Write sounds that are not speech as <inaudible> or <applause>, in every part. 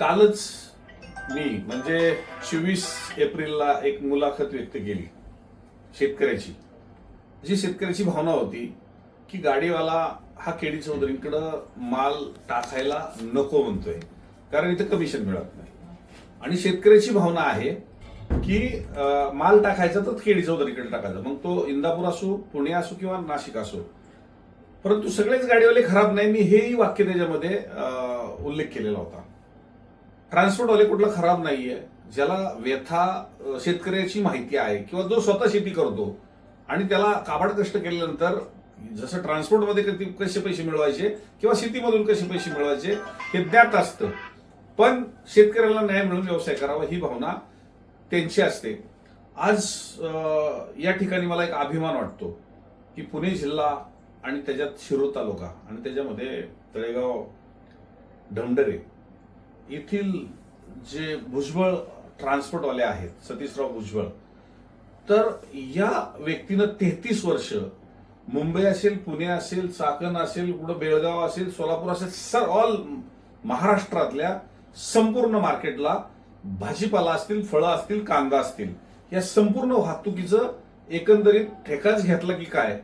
कालच मी म्हणजे चोवीस एप्रिलला एक मुलाखत व्यक्त केली शेतकऱ्याची. जी शेतकऱ्याची भावना होती की गाडीवाला हा केडी चौधरींकडं माल टाकायला नको म्हणतोय कारण इथं कमिशन मिळत नाही. आणि शेतकऱ्याची भावना आहे की माल टाकायचा तर केडी चौधरीकडे टाकायचा मग तो इंदापूर असो पुणे असो किंवा नाशिक असो. परंतु सगळेच गाडीवाले खराब नाही मी हेही वाक्य त्याच्यामध्ये उल्लेख केलेला होता. ट्रान्सपोर्टवाले कुठला खराब नाहीये. ज्याला व्यथा शेतकऱ्याची माहिती आहे किंवा जो स्वतः शेती करतो आणि त्याला काबाड कष्ट केल्यानंतर जसं ट्रान्सपोर्टमध्ये कधी कसे पैसे मिळवायचे किंवा शेतीमधून कसे पैसे मिळवायचे हे ज्ञात असतं. पण शेतकऱ्याला न्याय मिळून व्यवसाय करावा ही भावना त्यांची असते. आज या ठिकाणी मला एक अभिमान वाटतो की पुणे जिल्हा आणि त्याच्यात शिरो तालुका आणि त्याच्यामध्ये तळेगाव ढमढरे येथील जे भुजबळ ट्रान्सपोर्टवाले आहेत सतीशराव भुजबळ तर या व्यक्तीनं तेहतीस वर्ष मुंबई असेल पुणे असेल चाकण असेल कुठं बेळगाव असेल सोलापूर असेल सर ऑल महाराष्ट्रातल्या संपूर्ण मार्केटला भाजीपाला असतील फळं असतील कांदा असतील या संपूर्ण वाहतुकीचं एकंदरीत ठेकाच घेतला की काय?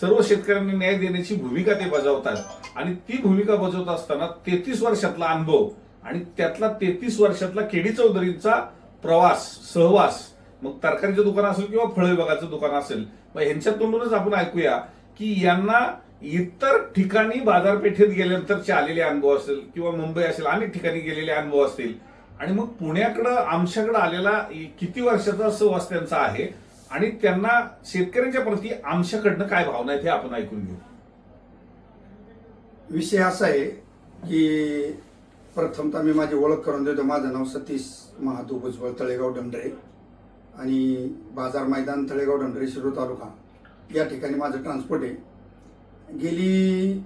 सर्व शेतकऱ्यांनी न्याय देण्याची भूमिका ते बजावतात. आणि ती भूमिका बजावत असताना तेहतीस वर्षातला अनुभव आणि त्यातला तेहतीस वर्षातला केडी चौधरींचा प्रवास सहवास मग तरकारीचं दुकान असेल किंवा फळ विभागाचं दुकान असेल मग ह्यांच्या तोंडूनच आपण ऐकूया की यांना इतर ठिकाणी बाजारपेठेत गेल्यानंतरचे आलेले अनुभव असेल किंवा मुंबई असेल अनेक ठिकाणी गेलेले अनुभव असतील. आणि मग पुण्याकडं आमच्याकडं आलेला किती वर्षाचा सहवास त्यांचा आहे? आणि त्यांना शेतकऱ्यांच्या प्रती आमच्याकडनं काय भावना आहे हे आपण ऐकून घेऊ. विषय असा आहे की प्रथमतः मी माझी ओळख करून देतो. माझं नाव सतीश महातो भुजबळ तळेगाव डंडरे आणि बाजार मैदान तळेगाव डंडरे शिरो तालुका. या ठिकाणी माझं ट्रान्सपोर्ट आहे. गेली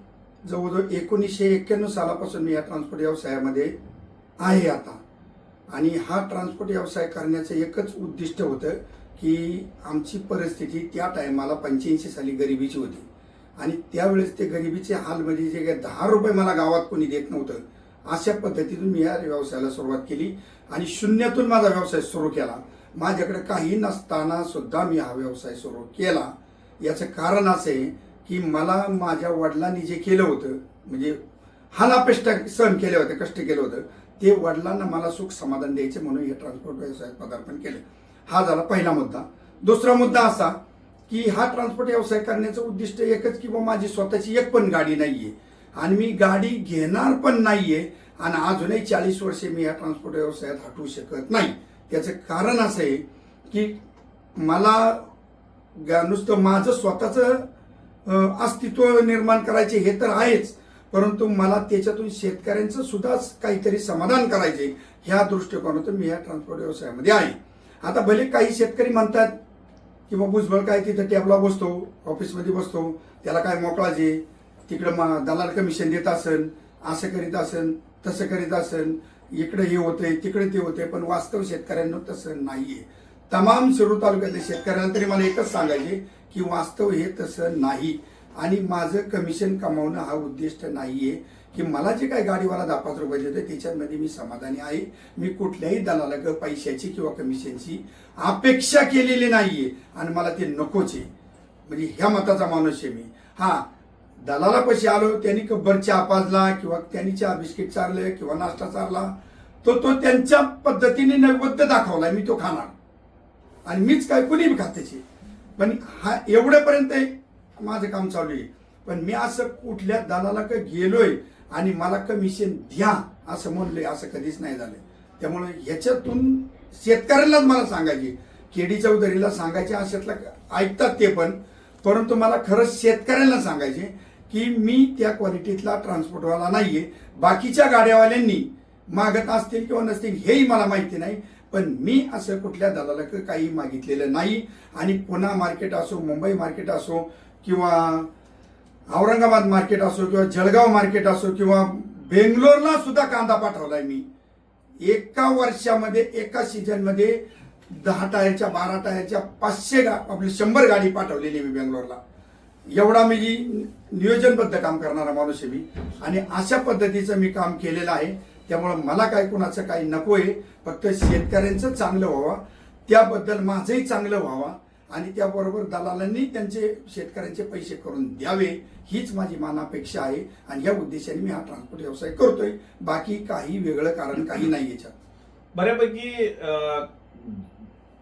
जवळजवळ एकोणीसशे एक्क्याण्णव सालापासून मी या ट्रान्सपोर्ट व्यवसायामध्ये आहे आता. आणि हा ट्रान्सपोर्ट व्यवसाय करण्याचं एकच उद्दिष्ट होतं की आमची परिस्थिती त्या टायमाला पंच्याऐंशी साली गरिबीची होती. आणि त्यावेळेस ते गरिबीचे हाल म्हणजे जे काय दहा रुपये मला गावात कोणी देत नव्हतं अशा पद्धतीतून मी या व्यवसायाला सुरुवात केली आणि शून्यातून माझा व्यवसाय सुरू केला. माझ्याकडे काही नसताना सुद्धा मी हा व्यवसाय सुरू केला. याचं कारण असं आहे की मला माझ्या वडिलांनी जे केलं होतं म्हणजे हानापेष्ट सहन केले होते कष्ट केलं होतं ते वडिलांना मला सुख समाधान द्यायचे म्हणून हे ट्रान्सपोर्ट व्यवसायात पदार्पण केलं. हा झाला पहिला मुद्दा. दुसरा मुद्दा असा की हा ट्रान्सपोर्ट व्यवसाय करण्याचं उद्दिष्ट एकच किंवा माझी स्वतःची एक पण गाडी नाही आहे आणि मी गाडी घेणार पण नाहीये आणि अजूनही चाळीस वर्षे मी या ट्रान्सपोर्ट व्यवसायात हटवू शकत नाही. याचं कारण असं आहे की मला गा- नुसतं माझं स्वतःचं अस्तित्व निर्माण करायचे हे तर आहेच परंतु मला त्याच्यातून शेतकऱ्यांचं सुद्धा काहीतरी समाधान करायचे ह्या दृष्टिकोनातून मी या ट्रान्सपोर्ट व्यवसायामध्ये आहे. आता भले काही शेतकरी म्हणतात किंवा भुजबळ काय तिथं टॅबला बसतो ऑफिसमध्ये बसतो त्याला काय मोकळा जे तिकडं मा दलाल कमिशन देत असेल असं करीत असन तसं करीत असन इकडे हे होतंय तिकडे ते होतंय पण वास्तव शेतकऱ्यांना तसं नाहीये. तमाम शिरूर तालुक्यातल्या शेतकऱ्यांना तरी मला एकच सांगायचे की वास्तव हे तसं नाही. आणि माझं कमिशन कमावणं हा उद्दिष्ट नाहीये की मला जे काही गाडीवाला दहा पाच रुपये देतोय त्याच्यामध्ये मी समाधानी आहे. मी कुठल्याही दलाला पैशाची किंवा कमिशनची अपेक्षा केलेली नाहीये. आणि मला ते नकोच आहे. म्हणजे ह्या मताचा माणूस आहे मी. हा दलालापाशी आलो त्यांनी कब्बर चहा पाजला किंवा त्यांनी चहा बिस्किट चारले किंवा नाश्ता चारला तो तो त्यांच्या पद्धतीने नैवेद्य दाखवला मी तो खाणार. आणि मीच काय कुणी बी खात्याची पण हा एवढ्यापर्यंत माझं काम चालू आहे. पण मी असं कुठल्या दलाला का गेलोय आणि मला कमिशन द्या असं म्हणलंय असं कधीच नाही झालं. त्यामुळे ह्याच्यातून शेतकऱ्यांनाच मला सांगायचे केडी चौधरीला सांगायचे अशातला ऐकतात ते पण परंतु मला खरंच शेतकऱ्यांना सांगायचे की मी त्या क्वालिटीतला ट्रान्सपोर्टवाला नाहीये. बाकीच्या गाड्यावाल्यांनी मागत असतील किंवा नसतील हेही मला माहिती नाही पण मी असं कुठल्या दलाला काही मागितलेलं नाही. आणि पुणा मार्केट असो मुंबई मार्केट असो किंवा औरंगाबाद मार्केट असो किंवा जळगाव मार्केट असो किंवा बेंगलोरला सुद्धा कांदा पाठवलाय मी. एका वर्षामध्ये एका सीझनमध्ये दहा टायरच्या बारा टायरच्या पाचशे गा आपली शंभर गाडी पाठवलेली आहे मी बेंगलोरला. एवढा मी नियोजनबद्ध काम करणारा माणूस आहे मी. आणि अशा पद्धतीचं मी काम केलेलं आहे. त्यामुळं मला काय कुणाचं काही नको आहे फक्त शेतकऱ्यांचं चांगलं व्हावं. त्याबद्दल माझंही चांगलं व्हावा. आणि त्याबरोबर दलालांनी त्यांचे शेतकऱ्यांचे पैसे करून द्यावे. हीच माझी मानापेक्षा आहे. आणि या उद्देशाने मी हा ट्रान्सपोर्ट व्यवसाय करतोय. बाकी काही वेगळं कारण काही नाही याच्यात. बऱ्यापैकी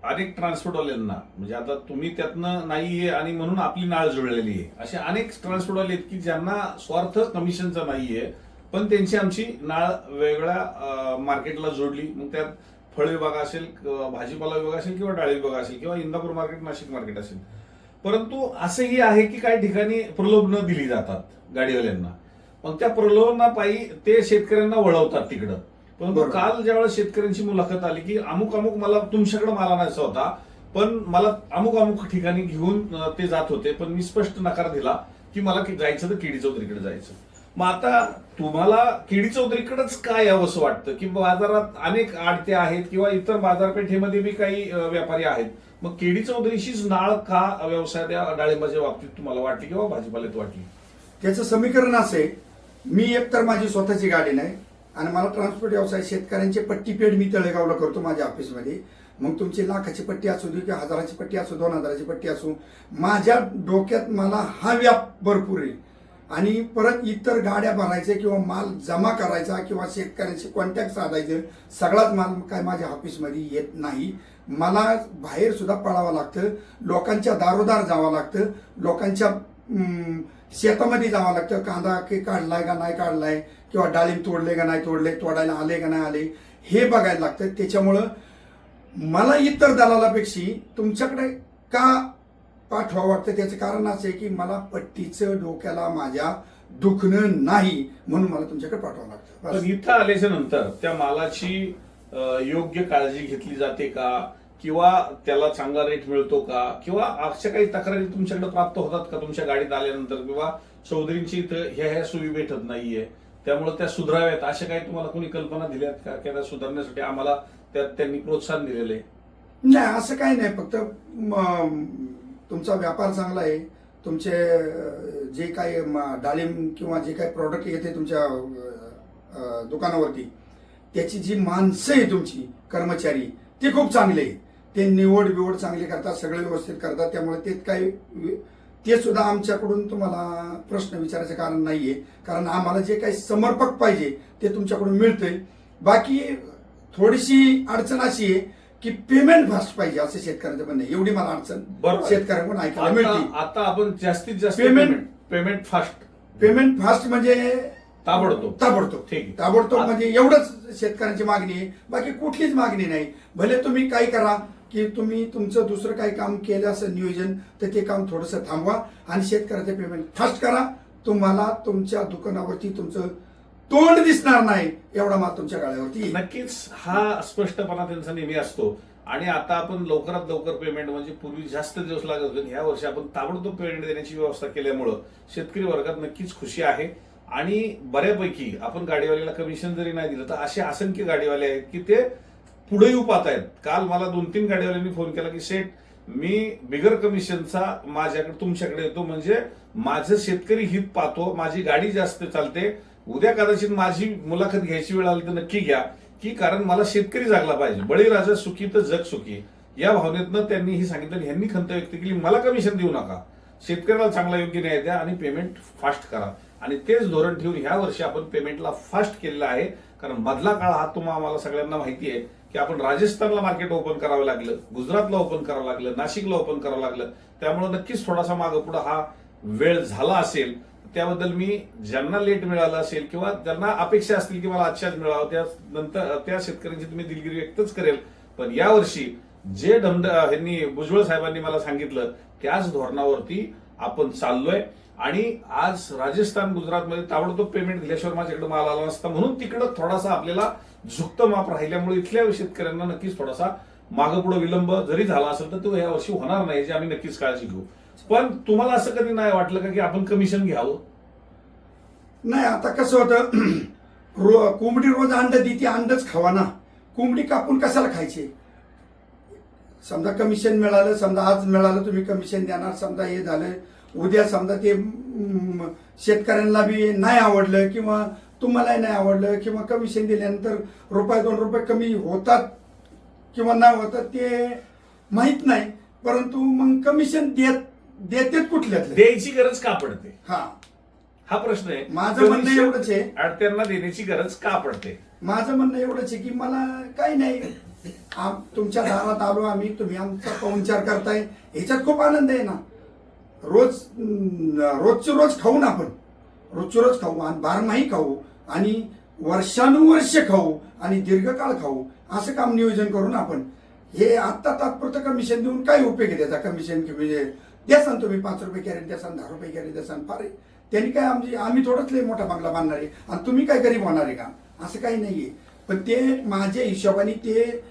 अनेक ट्रान्सपोर्टवाल्यांना म्हणजे आता तुम्ही त्यातनं नाहीये आणि म्हणून आपली नाळ जुळलेली आहे. असे अनेक ट्रान्सपोर्टवाले आहेत की ज्यांना स्वार्थ कमिशनचा नाहीये पण त्यांची आमची नाळ वेगळ्या मार्केटला जोडली. मग त्यात फळ विभाग असेल भाजीपाला विभाग असेल किंवा डाळी विभाग असेल किंवा इंदापूर मार्केट नाशिक मार्केट असेल. परंतु असंही आहे की काही ठिकाणी प्रलोभनं दिली जातात गाडीवाल्यांना. मग त्या प्रलोभनापायी ते शेतकऱ्यांना वळवतात तिकडं. परंतु. काल ज्यावेळेस शेतकऱ्यांची मुलाखत आली की अमुक अमुक मला तुमच्याकडे माल आणायचा होता पण मला अमुक अमुक ठिकाणी घेऊन ते जात होते पण मी स्पष्ट नकार दिला की मला जायचं तर केडी चौधरीकडे जायचं. मग आता तुम्हाला केडी चौधरीकडेच काय यावंसं वाटतं? की बाजारात अनेक आडते आहेत किंवा इतर बाजारपेठेमध्ये बी काही व्यापारी आहेत. मग केडी चौधरीशीच नाळ का व्यवसाय त्या डाळिंबाच्या बाबतीत तुम्हाला वाटली किंवा भाजीपाल्यात वाटली? त्याचं समीकरण असं आहे मी एकतर माझी स्वतःची गाडी नाही आणि मला ट्रान्सपोर्ट व्यवसाय शेतकऱ्यांची पट्टी पेड मी तळेगावला करतो माझ्या ऑफिसमध्ये मग तुमची लाखाची पट्टी असू दे किंवा हजाराची पट्टी असू दोन हजाराची पट्टी असू माझ्या डोक्यात मला हा व्याप भरपूर आहे. आणि परत इतर गाड्या भरायच्या किंवा माल जमा करायचा किंवा शेतकऱ्यांशी कॉन्टॅक्ट साधायचं सगळाच माल काय माझ्या ऑफिसमध्ये येत नाही. मला बाहेर सुद्धा पळावं लागतं लोकांच्या दारोदार जावं लागतं लोकांच्या शेतामध्ये जावं लागतं. कांदा की काढलाय का नाही काढलाय किंवा डाळिंब तोडले का नाही तोडले तोडायला आले का नाही आले हे बघायला लागतं. त्याच्यामुळं मला इतर दलालापेक्षा तुमच्याकडे का पाठवावं वाटतं? त्याचं कारण असं आहे की मला पट्टीचं डोक्याला माझ्या दुखणं नाही म्हणून मला तुमच्याकडे पाठवावं लागतं. पण इथं आल्याच्यानंतर त्या मालाची योग्य काळजी घेतली जाते का? किंवा त्याला चांगला रेट मिळतो का? किंवा अशा काही तक्रारी तुमच्याकडे प्राप्त होतात का तुमच्या गाडीत आल्यानंतर? किंवा चौधरींची इथं ह्या ह्या सोयी भेटत नाहीये त्यामुळे त्या सुधाराव्यात? अशा काही तुम्हाला कोणी कल्पना दिल्यात का? की त्या सुधारण्यासाठी आम्हाला त्यात त्यांनी प्रोत्साहन दिलेलं आहे? नाही असं काही नाही. फक्त तुमचा व्यापार चांगला आहे. तुमचे जे काही डाळिंब किंवा जे काही प्रॉडक्ट येते तुमच्या दुकानावरती त्याची जी माणसं आहे तुमची कर्मचारी ते खूप चांगले आहे. ते निवड बिवड चांगली करतात सगळे व्यवस्थित करतात त्यामुळे ते काही ते सुद्धा आमच्याकडून तुम्हाला प्रश्न विचारायचं कारण नाहीये कारण आम्हाला जे काही समर्पक पाहिजे ते तुमच्याकडून मिळतंय बाकी थोडीशी अडचण अशी आहे की पेमेंट फास्ट पाहिजे असं शेतकऱ्यांचं म्हणणं आहे. एवढी मला अडचण. शेतकऱ्यांकडून ऐकायला आता मिळते आता आपण जास्तीत जास्त payment payment fast payment fast म्हणजे ताबडतोब. ताबडतोब. ठीक. आहे. ताबडतोब म्हणजे एवढंच शेतकऱ्यांची मागणी आहे. बाकी कुठलीच मागणी नाही. भले तुम्ही काय करा की तुम्ही तुमचं दुसरं काही काम केलं असं नियोजन तर ते काम थोडंसं थांबवा आणि शेतकऱ्याचे पेमेंट फास्ट करा. तुम्हाला तुमच्या दुकानावरती तुमचं तोंड दिसणार नाही एवढा माल तुमच्या गाड्यावरती येईल. नक्कीच हा स्पष्टपणा त्यांचा नेहमी असतो. आणि आता आपण लवकरात लवकर पेमेंट म्हणजे पूर्वी जास्त दिवस लागत होते. ह्या वर्षी आपण ताबडतोब पेमेंट देण्याची व्यवस्था केल्यामुळं शेतकरी वर्गात नक्कीच खुशी आहे. आणि बऱ्यापैकी आपण गाडीवाल्याला कमिशन जरी नाही दिलं तर असे असंख्य गाडीवाले आहेत की ते पुढे येऊ पाहत आहेत. काल मला दोन तीन गाडीवाल्यांनी फोन केला की सेठ मी बिगर कमिशनचा माझ्याकडे तुमच्याकडे येतो. म्हणजे माझं शेतकरी हित पाहतो. माझी गाडी जास्त चालते. उद्या कदाचित माझी मुलाखत घ्यायची वेळ आली तर नक्की घ्या. की कारण मला शेतकरी जागला पाहिजे. बळीराजा सुखी तर जग सुखी. या भावनेतनं त्यांनी ही सांगितलं आणि ह्यांनी खंत व्यक्त केली मला कमिशन देऊ नका. शेतकऱ्याला चांगला योग्य न्याय द्या आणि पेमेंट फास्ट करा. आणि तेच धोरण ठेवून ह्या वर्षी आपण पेमेंटला फास्ट केलेला आहे. कारण मधला काळ हा तुम्हाला आम्हाला सगळ्यांना माहिती आहे की आपण राजस्थानला मार्केट ओपन करावं लागलं गुजरातला ओपन करावं लागलं नाशिकला ओपन करावं लागलं. त्यामुळे नक्कीच थोडासा मागं पुढं हा वेळ झाला असेल. त्याबद्दल मी ज्यांना लेट मिळालं असेल किंवा ज्यांना अपेक्षा असतील की मला आजच्याच मिळावं त्या नंतर त्या शेतकऱ्यांची तुम्ही दिलगिरी व्यक्तच करेल. पण यावर्षी जे दमद ह्यांनी भुजबळ साहेबांनी मला सांगितलं त्याच धोरणावरती आपण चाललोय. आणि आज राजस्थान गुजरातमध्ये ताबडतोब पेमेंट दिल्याशिवाय माझ्याकडे माल आला नसता. म्हणून तिकडं थोडासा आपल्याला झुकतं माप राहिल्यामुळे इथल्या शेतकऱ्यांना नक्कीच थोडासा मागं पुढे विलंब जरी झाला असेल तर तो या वर्षी होणार नाही याची आम्ही नक्कीच काळजी घेऊ. पण तुम्हाला असं कधी नाही वाटलं का की आपण कमिशन घ्यावं? नाही आता कसं होतं <clears throat> रो कोंबडी रोज अंड देते अंडच खावा ना. कोंबडी कापून कशाला खायची? समजा कमिशन मिळालं समजा आज मिळालं तुम्ही कमिशन देणार समजा हे झालं उद्या समजा ते शेतकऱ्यांना बी नाही आवडलं किंवा तुम्हालाही नाही आवडलं किंवा कमिशन दिल्यानंतर रुपये दोन रुपये कमी होतात किंवा नाही होतात ते माहीत नाही. परंतु मग कमिशन देत देतेत कुठल्यातले? द्यायची गरज का पडते? हा. हा प्रश्न आहे. माझं म्हणणं एवढंच आहे. आडत्यांना देण्याची गरज का पडते? माझं म्हणणं एवढंच आहे की मला काही नाही. तुमच्या दारात आलो आम्ही तुम्ही आमचा पाहुणचार करताय. ह्याच्यात खूप आनंद आहे ना. रोज रोजचं रोज खाऊ ना आपण. रोजचं रोज खाऊ आणि बारमाही खाऊ आणि वर्षानुवर्ष खाऊ आणि दीर्घकाळ खाऊ. असं काम नियोजन करून आपण. हे आत्ता तात्पुरतं कमिशन देऊन काय उपयोग आहे त्याचा? कमिशन म्हणजे द्यासान तुम्ही पाच रुपये कॅरेट द्यासान दहा रुपये कॅरेट द्यासान फार त्यांनी काय आमची आम्ही थोडंच लय मोठा बांगला बांधणार आहे. आणि तुम्ही काय गरीब होणार आहे का? असं काही नाही आहे पण ते माझ्या हिशोबाने ते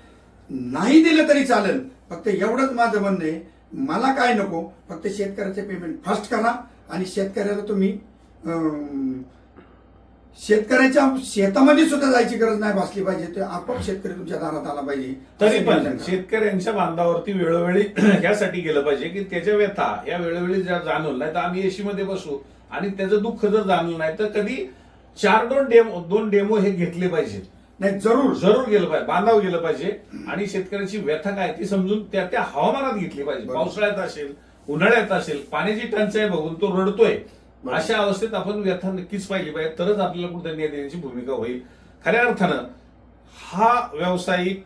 नाही दिलं तरी चालेल. फक्त एवढंच माझं म्हणणं आहे. मला काय नको फक्त शेतकऱ्याचे पेमेंट फास्ट करा आणि शेतकऱ्याला तुम्ही शेतकऱ्याच्या शेतामध्ये सुद्धा जायची गरज नाही भासली पाहिजे. ते आपोआप शेतकरी तुमच्या दारात आला पाहिजे. तरी पण. शेतकऱ्यांच्या बांधावरती वेळोवेळी <clears throat> ह्यासाठी गेलं पाहिजे की त्याच्या व्यथा या वेळोवेळी जर जाणवलं नाही तर आम्ही एसी मध्ये बसू आणि त्याचं दुःख जर जाणवलं नाही तर कधी चार दोन डेमो दोन डेमो हे घेतले पाहिजेत. नाही जरूर जरूर गेलं पाहिजे. बांधावं गेलं पाहिजे. आणि शेतकऱ्याची व्यथा काय ती समजून त्या त्या हवामानात घेतली पाहिजे. पावसाळ्यात असेल उन्हाळ्यात असेल पाण्याची टंचाई बघून तो रडतोय. अशा अवस्थेत आपण व्यथा नक्कीच पाहिली पाहिजे. तरच आपल्याला कुठे न्याय देण्याची भूमिका होईल. खऱ्या अर्थानं हा व्यावसायिक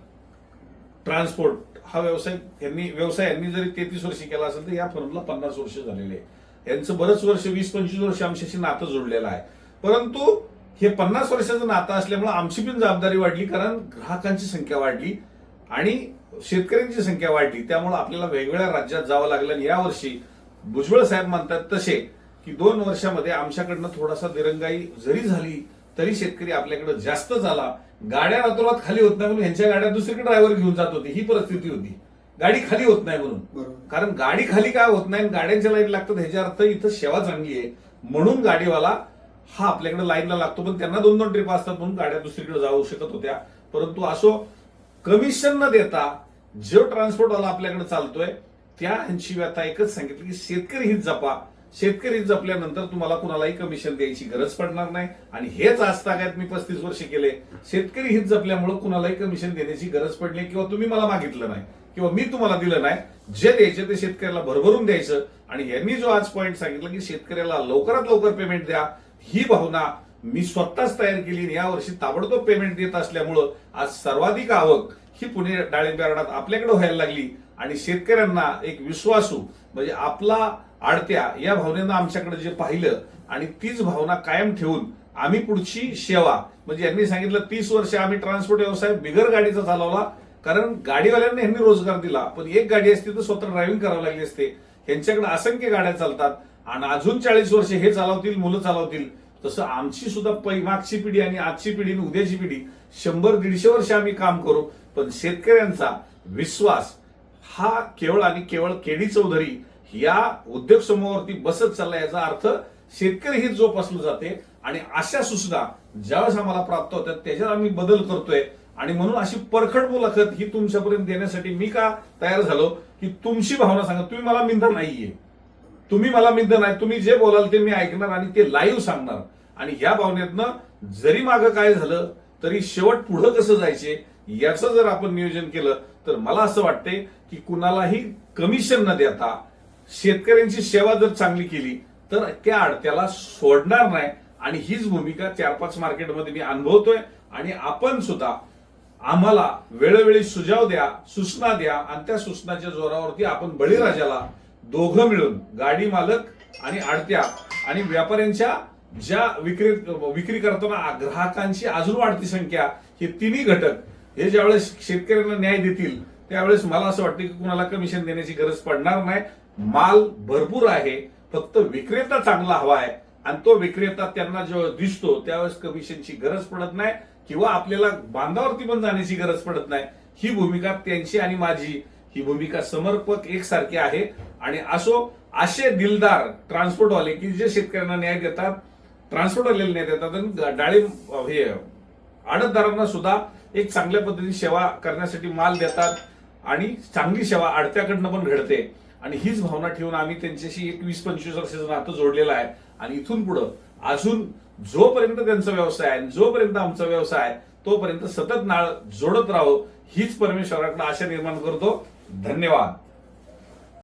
ट्रान्सपोर्ट हा व्यवसाय यांनी व्यवसाय यांनी जरी तेहतीस वर्ष केला असेल तर या फर्मला पन्नास वर्ष झालेले आहे यांचं बरंच वर्ष वीस पंचवीस वर्ष आमच्याशी नातं जोडलेलं आहे. परंतु हे पन्नास वर्षाचं नातं असल्यामुळे आमची पण जबाबदारी वाढली कारण ग्राहकांची संख्या वाढली आणि शेतकऱ्यांची संख्या वाढली. त्यामुळे आपल्याला वेगवेगळ्या राज्यात जावं लागलं आणि यावर्षी भुजबळ साहेब म्हणतात तसे की दोन वर्षामध्ये आमच्याकडनं थोडासा दिरंगाई जरी झाली तरी शेतकरी आपल्याकडे जास्त झाला. गाड्या रातोरात खाली होत नाही म्हणून ह्यांच्या गाड्या दुसरीकडे ड्रायव्हर घेऊन जात होती. ही परिस्थिती होती. गाडी खाली होत नाही म्हणून. कारण गाडी खाली काय होत नाही? आणि गाड्यांच्या लाईन लागतात ह्याच्या अर्थ इथं सेवा चांगली आहे. म्हणून गाडीवाला हा आपल्याकडे लाईनला लागतो पण त्यांना दोन दोन ट्रिप असतात म्हणून गाड्या दुसरीकडे जाऊ शकत होत्या. परंतु असो कमिशन न देता जो ट्रान्सपोर्टवाला आपल्याकडे चालतोय त्या ह्यांची व्यथा एकच सांगितली की शेतकरी हित जपा. शेतकरी हित जपल्यानंतर तुम्हाला कुणालाही कमिशन द्यायची गरज पडणार नाही. आणि हेच आजतागायत मी पस्तीस वर्ष केले. शेतकरी हित जपल्यामुळे कुणालाही कमिशन देण्याची गरज पडली किंवा तुम्ही मला मागितलं नाही किंवा मी तुम्हाला दिलं नाही. जे द्यायचे ते शेतकऱ्याला भरभरून द्यायचं. आणि यांनी जो आज पॉईंट सांगितलं की शेतकऱ्याला लवकरात लवकर पेमेंट द्या. ही भावना मी स्वतःच तयार केली आणि यावर्षी ताबडतोब पेमेंट देत असल्यामुळं आज सर्वाधिक आवक ही पुणे डाळिंब यार्डात आपल्याकडे व्हायला लागली. आणि शेतकऱ्यांना एक विश्वासू म्हणजे आपला आडत्या या भावनेनं आमच्याकडे जे पाहिलं आणि तीच भावना कायम ठेवून आम्ही पुढची सेवा म्हणजे यांनी सांगितलं तीस वर्ष आम्ही ट्रान्सपोर्ट व्यवसाय बिगर गाडीचा चालवला कारण गाडीवाल्यांना यांनी रोजगार दिला. पण एक गाडी असती तर स्वतः ड्रायव्हिंग करावी लागली असते. यांच्याकडे असंख्य गाड्या चालतात. आणि अजून चाळीस वर्ष हे चालवतील मुलं चालवतील. तसं आमची सुद्धा पै मागची पिढी आणि आजची पिढी आणि उद्याची पिढी शंभर दीडशे वर्ष आम्ही काम करू पण शेतकऱ्यांचा विश्वास हा केवळ आणि केवळ केडी चौधरी या उद्योग समूहावरती बसत चालला याचा अर्थ शेतकरी हे जोपासलं जाते आणि अशा सूचना ज्यावेळेस आम्हाला प्राप्त होतात त्याच्यात आम्ही बदल करतोय. आणि म्हणून अशी परखड मुलाखत ही तुमच्यापर्यंत देण्यासाठी मी का तयार झालो की तुमची भावना सांगा. तुम्ही मला मिंधा नाहीये. तुम्ही मला मिद्ध नाही तुम्ही जे बोलाल ते मी ऐकणार आणि ते लाईव्ह सांगणार. आणि ह्या भावनेतनं जरी मागं काय झालं तरी शेवट पुढं कसं जायचे याचं जर आपण नियोजन केलं तर मला असं वाटते की कुणालाही कमिशन न देता शेतकऱ्यांची सेवा जर चांगली केली तर त्या अडत्याला सोडणार नाही. आणि हीच भूमिका चार पाच मार्केटमध्ये मी अनुभवतोय. आणि आपण सुद्धा आम्हाला वेळोवेळी सुझाव द्या सूचना द्या आणि त्या सूचनाच्या जोरावरती आपण बळीराजाला दोघं मिळून गाडी मालक आणि आडत्या. आणि व्यापाऱ्यांच्या ज्या विक्री विक्री करताना ग्राहकांची अजून वाढती संख्या हे तिन्ही घटक. हे ज्यावेळेस शेतकऱ्यांना न्याय देतील त्यावेळेस मला असं वाटतं की कुणाला कमिशन देण्याची गरज पडणार नाही. माल भरपूर आहे फक्त विक्रेता चांगला हवा आहे. आणि तो विक्रेता त्यांना जेव्हा दिसतो त्यावेळेस कमिशनची गरज पडत नाही किंवा आपल्याला बांधावरती पण जाण्याची गरज पडत नाही. ही भूमिका त्यांची आणि माझी. ही भूमिका समर्पक एकसारखी आहे. आणि असो असे दिलदार ट्रान्सपोर्टवाले की जे शेतकऱ्यांना न्याय देतात ट्रान्सपोर्टवाले न्याय देतात आणि डाळिंब हे आडतदारांना सुद्धा एक चांगल्या पद्धतीने सेवा करण्यासाठी माल देतात आणि चांगली सेवा आडत्याकडनं पण घडते. आणि हीच भावना ठेवून आम्ही त्यांच्याशी एक वीस पंचवीस वर्षाचं नातं जोडलेलं आहे. आणि इथून पुढं अजून जोपर्यंत त्यांचा व्यवसाय आहे जोपर्यंत आमचा व्यवसाय आहे तोपर्यंत सतत नाळ जोडत राहो हीच परमेश्वराकडे आशा निर्माण करतो. धन्यवाद.